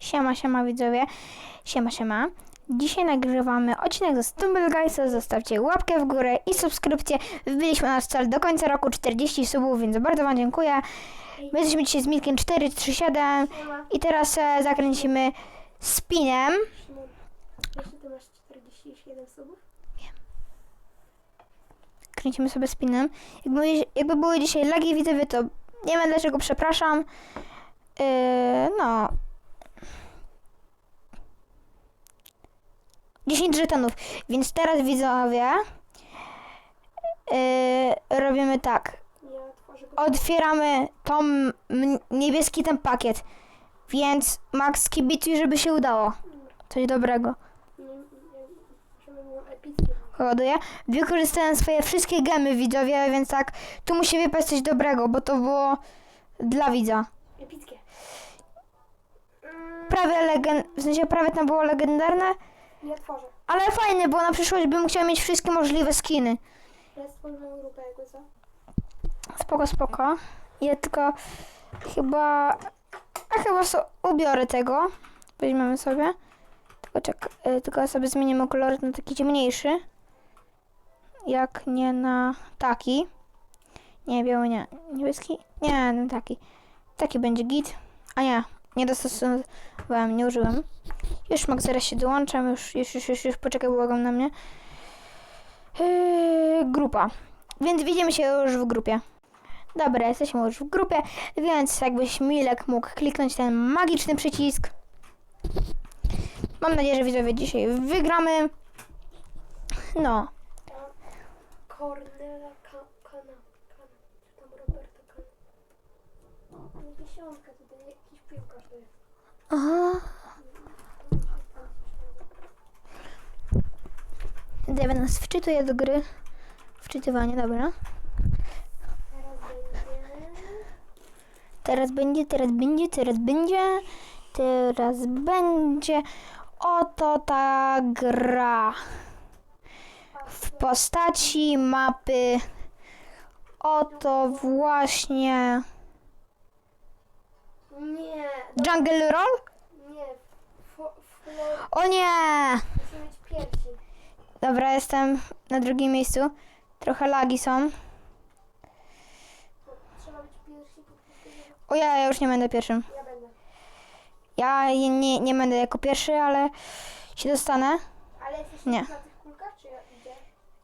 Siema, siema widzowie. Siema, siema. Dzisiaj nagrywamy odcinek ze Stumble Guysa. Zostawcie łapkę w górę i subskrypcję. Wbiliśmy nasz cel do końca roku 40 subów, więc bardzo Wam dziękuję. My jesteśmy dzisiaj z Milkiem 437 i teraz e, zakręcimy spinem. Jeszcze ty masz 47 subów? Kręcimy sobie spinem. Jakby, jakby były dzisiaj lagi widzowie, to nie wiem dlaczego, przepraszam. Yy, no. 10 żetonów. Więc teraz widzowie yy, robimy tak. Otwieramy tą niebieski ten pakiet. Więc Max kibicuj, żeby się udało. Coś dobrego. Ładuję. Wykorzystałem swoje wszystkie gemy widzowie, więc tak, tu musi wypaść coś dobrego, bo to było dla widza. Epickie. Prawie legend, w sensie prawie tam było legendarne, Ja tworzę. ale fajne, bo na przyszłość bym chciał mieć wszystkie możliwe skiny. Ja grupę jakby co? Spoko, spoko. Ja tylko chyba, a chyba so, ubiorę tego. Weźmiemy sobie. Tylko, czek, y, tylko sobie zmienimy kolor na taki ciemniejszy. Jak nie na taki. Nie, biały nie. Niebieski? Nie, no taki. Taki będzie git. A nie, nie dostosowałem, nie użyłem. Już Max, zaraz się dołączam. Już, już, już, już, już poczekaj, błagam na mnie. Yy, grupa. Więc widzimy się już w grupie. Dobra, jesteśmy już w grupie, więc jakbyś Milek mógł kliknąć ten magiczny przycisk. Mam nadzieję, że widzowie dzisiaj wygramy. No, Cornela Kana. Kana. Czy tam Kana. Nie jakiś piłkarz to jest. aha. Nas wczytuje do gry. Wczytywanie, dobra. Teraz będzie... Teraz będzie, teraz będzie, teraz będzie, teraz będzie. Oto ta gra. W postaci mapy. Oto właśnie. Nie. Jungle Roll? Nie. O nie! Muszę być pierwszy. Dobra, jestem na drugim miejscu. Trochę lagi są. Trzeba być pierwszy. O ja, ja już nie będę pierwszym. Ja będę. Ja nie, nie, będę jako pierwszy, ale się dostanę. Ale jesteś Nie. na tych kulkach, czy ja idzie?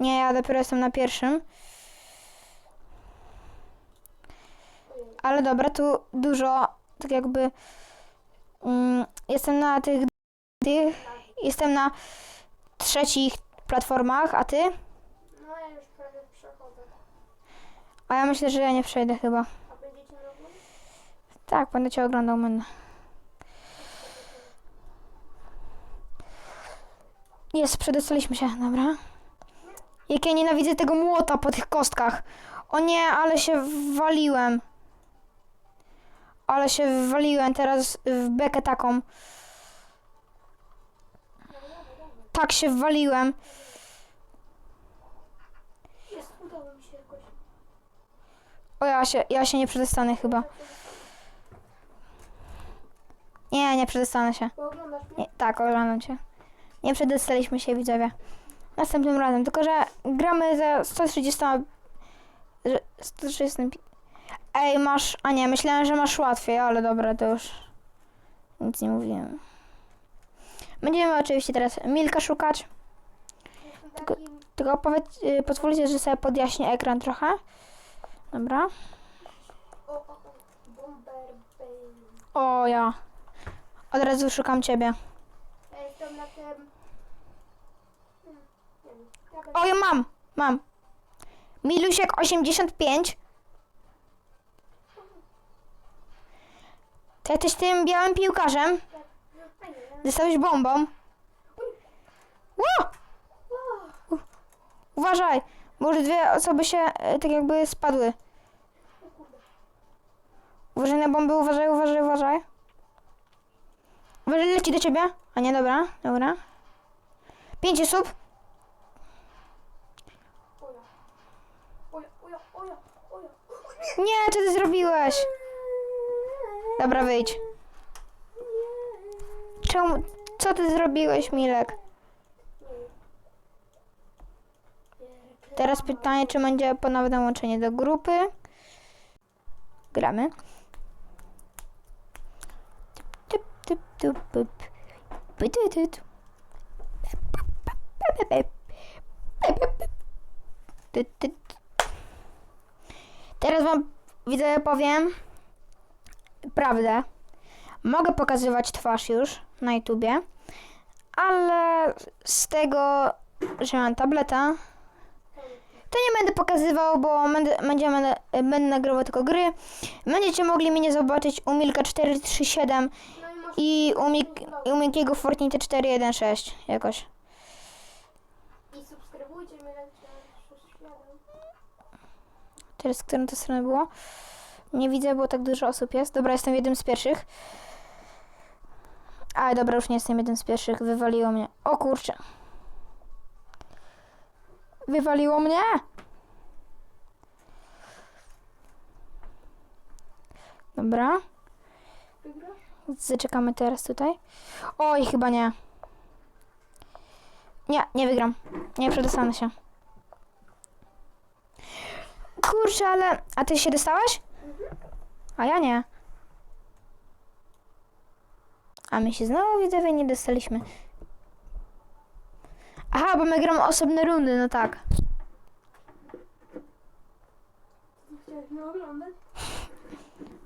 Nie, ja dopiero jestem na pierwszym. Ale dobra, tu dużo, tak jakby. Mm, jestem na tych, tych. Jestem na trzecich platformach, a ty? No ja już prawie przechodzę. A ja myślę, że ja nie przejdę chyba. A będziecie? Tak, będę cię oglądał, będę. Jest, przedostaliśmy się, dobra. Jak ja nienawidzę tego młota po tych kostkach. O nie, ale się waliłem. Ale się waliłem teraz w bekę taką. Tak się waliłem. Jest, udało mi się jakoś. O ja się, ja się nie przedostanę chyba. Nie, nie przedostanę się. Bo oglądasz mnie? Nie, tak, oglądam cię. Nie przedostaliśmy się, widzowie. Następnym razem. Tylko, że gramy za 130... że 130... Ej, masz... A nie, myślałem, że masz łatwiej, ale dobra, to już... Nic nie mówiłem. Będziemy oczywiście teraz Milka szukać. Tylko-. Tylko powiedz, y, pozwólcie, że sobie podjaśnię ekran trochę. Dobra. O, ja. Od razu szukam ciebie. Hmm. O, ja mam! Mam. Milusiek 85. Ty jesteś tym białym piłkarzem. Dostałeś bombą. Uważaj, może dwie osoby się e, tak jakby spadły. Uważaj na bomby, uważaj, uważaj, uważaj. Uważaj, leci do ciebie. A nie, dobra, dobra. Pięć osób. Nie, co ty zrobiłeś? Dobra, wyjdź. Czemu? Co ty zrobiłeś, Milek? Teraz pytanie, czy będzie ponowne łączenie do grupy. Gramy. Teraz wam widzę, powiem prawdę. Mogę pokazywać twarz już na YouTubie, ale z tego, że mam tableta, to nie będę pokazywał, bo będę, będziemy, będę nagrywał tylko gry. Będziecie mogli mnie zobaczyć u Milka 437 No i u, Mik, i u Mikiego Fortnite 416 jakoś. I subskrybujcie mnie na. Teraz, którą to stronę było? Nie widzę, bo tak dużo osób jest. Dobra, jestem jednym z pierwszych. Ale dobra, już nie jestem jednym z pierwszych. Wywaliło mnie. O kurczę. Wywaliło mnie! Dobra. Zaczekamy teraz tutaj. Oj, chyba nie. Nie, nie wygram. Nie przedostanę się. Kurczę, ale... A ty się dostałeś? A ja nie. A my się znowu widzowie nie dostaliśmy. Aha, bo my gramy osobne rundy, no tak.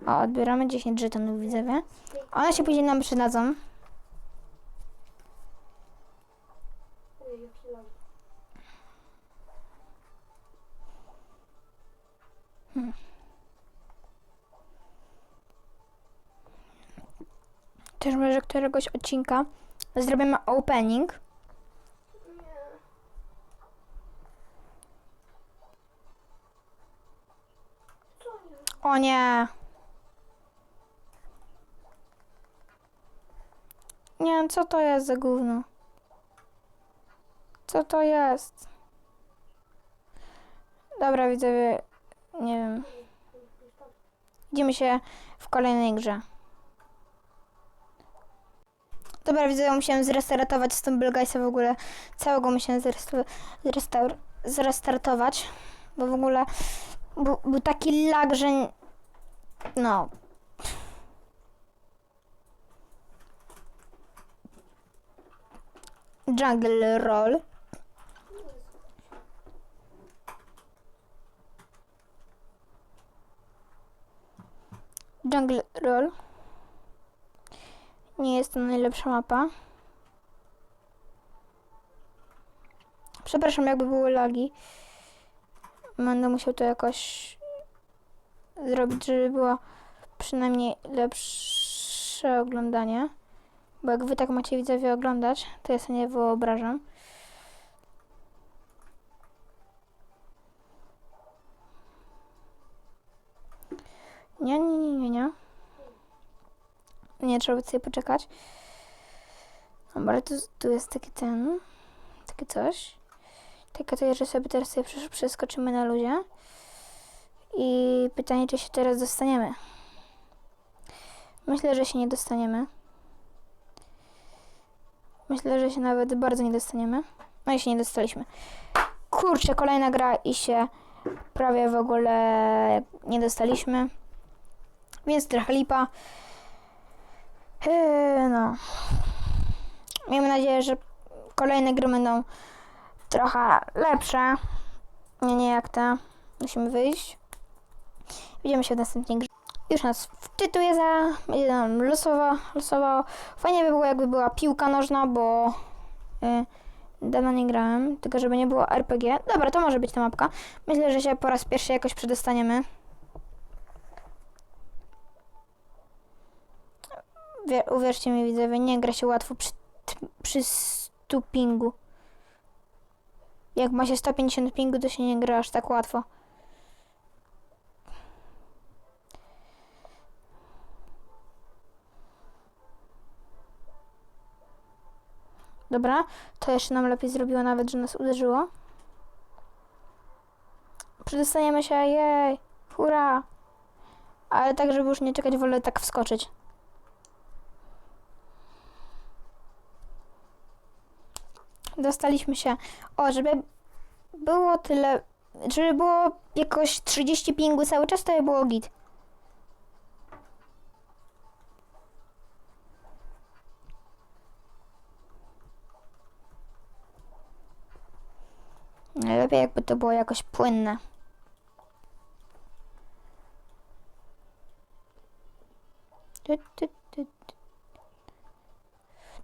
O, odbieramy 10 żetonów widzowie. One się później nam przydadzą. Ojej, jak się lało. Też może któregoś odcinka zrobimy opening. O nie. Nie wiem, co to jest za gówno. Co to jest? Dobra, widzowie, nie wiem. Widzimy się w kolejnej grze. Dobra, widzowie, musiałem zrestartować Stumbleguys'a w ogóle. Całego musiałem zrestartować, bo w ogóle był, był taki lag, że... No. Jungle Roll. Jungle Roll. Nie jest to najlepsza mapa. Przepraszam, jakby były lagi. Będę musiał to jakoś zrobić, żeby było przynajmniej lepsze oglądanie. Bo jak wy tak macie widzowie oglądać, to ja sobie nie wyobrażam. Nie, trzeba sobie poczekać. Dobra, tu, tu jest taki ten, takie coś. Takie to, że sobie teraz sobie przeskoczymy na luzie. I pytanie, czy się teraz dostaniemy. Myślę, że się nie dostaniemy. Myślę, że się nawet bardzo nie dostaniemy. No i się nie dostaliśmy. Kurczę, kolejna gra i się prawie w ogóle nie dostaliśmy. Więc trochę lipa. Yy, no. Miejmy nadzieję, że kolejne gry będą trochę lepsze. Nie, nie jak te. Musimy wyjść. Widzimy się w następnej grze. Już nas wczytuje za. Będzie nam losowo. Fajnie by było, jakby była piłka nożna, bo y, dawno nie grałem. Tylko, żeby nie było RPG. Dobra, to może być ta mapka. Myślę, że się po raz pierwszy jakoś przedostaniemy. Uwierzcie mi, widzowie, nie gra się łatwo przy, przy stupingu. Jak ma się 150 pingu, to się nie gra aż tak łatwo. Dobra, to jeszcze nam lepiej zrobiło nawet, że nas uderzyło. Przedostaniemy się, jej, hurra. Ale tak, żeby już nie czekać, wolę tak wskoczyć. Dostaliśmy się. O, żeby było tyle, żeby było jakoś 30 pingu cały czas, to by było git. Najlepiej jakby to było jakoś płynne.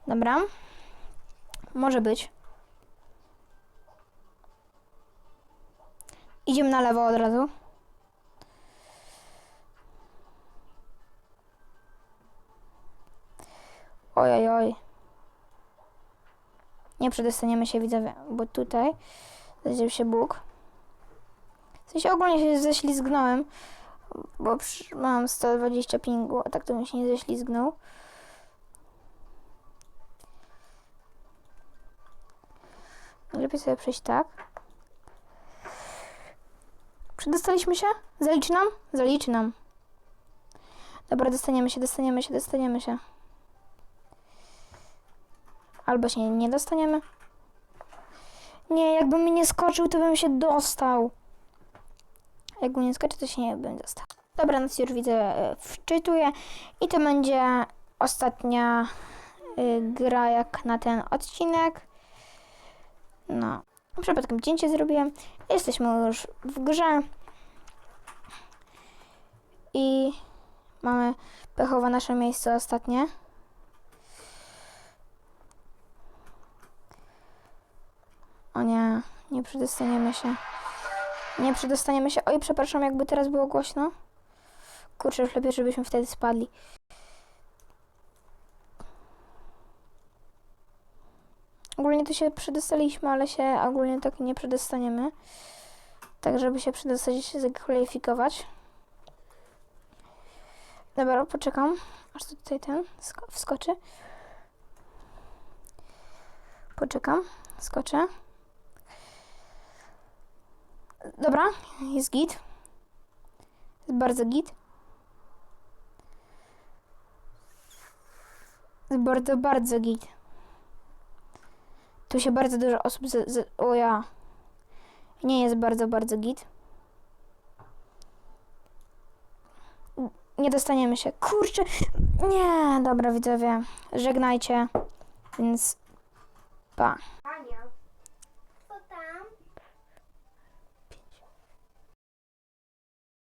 Dobra. Może być. Idziemy na lewo od razu. Oj, oj, oj. Nie przedostaniemy się, widzowie, bo tutaj zadział się Bóg. W sensie ogólnie się ześlizgnąłem, bo mam 120 pingu, a tak to bym się nie ześlizgnął. Lepiej sobie przejść tak. Przedostaliśmy się? Zaliczy nam? Zaliczy nam. Dobra, dostaniemy się, dostaniemy się, dostaniemy się. Albo się nie dostaniemy. Nie, jakbym mi nie skoczył, to bym się dostał. Jakbym nie skoczył, to się nie bym dostał. Dobra, nas już widzę, e, wczytuję. I to będzie ostatnia y, gra jak na ten odcinek. No, przypadkiem cięcie zrobiłem. Jesteśmy już w grze. I mamy pechowe nasze miejsce ostatnie. O nie, nie przedostaniemy się. Nie przedostaniemy się. Oj, przepraszam, jakby teraz było głośno. Kurczę, już lepiej, żebyśmy wtedy spadli. Ogólnie to się przedostaliśmy, ale się ogólnie tak nie przedostaniemy. Tak, żeby się przedostać, się zakwalifikować. Dobra, poczekam, aż tutaj ten sko- wskoczy. Poczekam, skoczę. Dobra, jest git. Jest bardzo git. Jest bardzo, bardzo git. Tu się bardzo dużo osób z, z, o ja. Nie jest bardzo, bardzo git. Nie dostaniemy się. Kurczę. Nie, dobra widzowie. Żegnajcie. Więc pa.